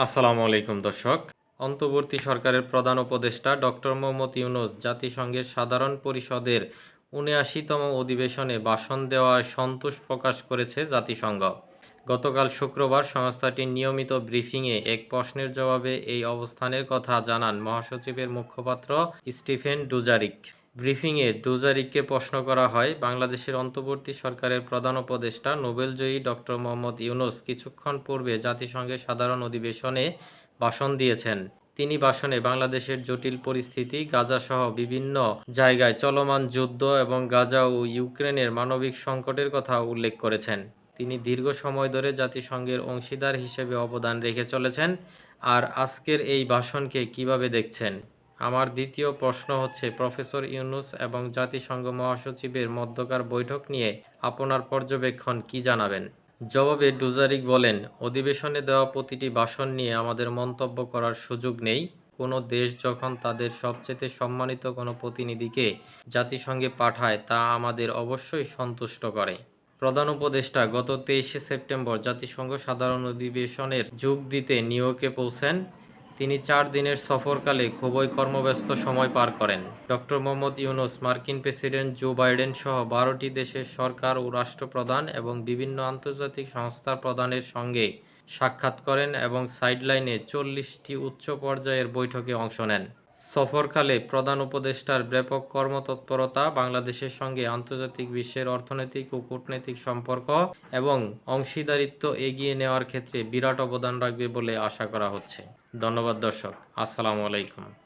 আসসালামু আলাইকুম, দর্শক। অন্তর্বর্তী সরকারের প্রধান উপদেষ্টা ডক্টর মোহাম্মদ ইউনুস জাতিসংঘের সাধারণ পরিষদের উনআশিতম অধিবেশনে ভাষণ দেওয়ায় সন্তোষ প্রকাশ করেছে জাতিসংঘ। গতকাল শুক্রবার সংস্থাটির নিয়মিত ব্রিফিংয়ে এক প্রশ্নের জবাবে এই অবস্থানের কথা জানান মহাসচিবের মুখপাত্র স্টিফেন ডুজারিক। ব্রিফিংয়ে ডুজারিককে প্রশ্ন করা হয়, বাংলাদেশের অন্তর্বর্তী সরকারের প্রধান উপদেষ্টা, নোবেলজয়ী ডক্টর মোহাম্মদ ইউনুস কিছুক্ষণ পূর্বে জাতিসংঘের সাধারণ অধিবেশনে ভাষণ দিয়েছেন। তিনি ভাষণে বাংলাদেশের জটিল পরিস্থিতি, গাজাসহ বিভিন্ন জায়গায় চলমান যুদ্ধ এবং গাজা ও ইউক্রেনের মানবিক সংকটের কথা উল্লেখ করেছেন। তিনি দীর্ঘ সময় ধরে জাতিসংঘের অংশীদার হিসেবে অবদান রেখে চলেছেন। আর আজকের এই ভাষণকে কীভাবে দেখছেন? আমার দ্বিতীয় প্রশ্ন হচ্ছে, প্রফেসর ইউনুস এবং জাতিসংঘ মহাসচিবের মধ্যকার বৈঠক নিয়ে আপনার পর্যবেক্ষণ কি জানাবেন? জবাবে ডুজারিক বলেন, অধিবেশনে দেওয়া প্রতিটি ভাষণ নিয়ে আমাদের মন্তব্য করার সুযোগ নেই। কোনো দেশ যখন তাদের সবচেয়ে সম্মানিত কোনো প্রতিনিধিকে জাতিসংঘে পাঠায়, তা আমাদের অবশ্যই সন্তুষ্ট করে। প্রধান উপদেষ্টা, গত তেইশে সেপ্টেম্বর জাতিসংঘ সাধারণ অধিবেশনের যোগ দিতে নিউ ইয়র্কে পৌঁছেন। তিনি চার দিনের সফরকালে খুবই কর্মব্যস্ত সময় পার করেন। ডক্টর মোহাম্মদ ইউনুস, মার্কিন প্রেসিডেন্ট জো বাইডেন সহ বারোটি দেশের সরকার ও রাষ্ট্রপ্রধান এবং বিভিন্ন আন্তর্জাতিক সংস্থার প্রধানের সঙ্গে সাক্ষাৎ করেন এবং সাইডলাইনে চল্লিশটি উচ্চ পর্যায়ের বৈঠকে অংশ নেন। সফরকালে প্রধান উপদেষ্টার ব্যাপক কর্মতৎপরতা, বাংলাদেশের সঙ্গে আন্তর্জাতিক বিশ্বের অর্থনৈতিক ও কূটনৈতিক সম্পর্ক এবং অংশীদারিত্ব এগিয়ে নেওয়ার ক্ষেত্রে বিরাট অবদান রাখবে বলে আশা করা হচ্ছে। ধন্যবাদ দর্শক। আসসালামু আলাইকুম।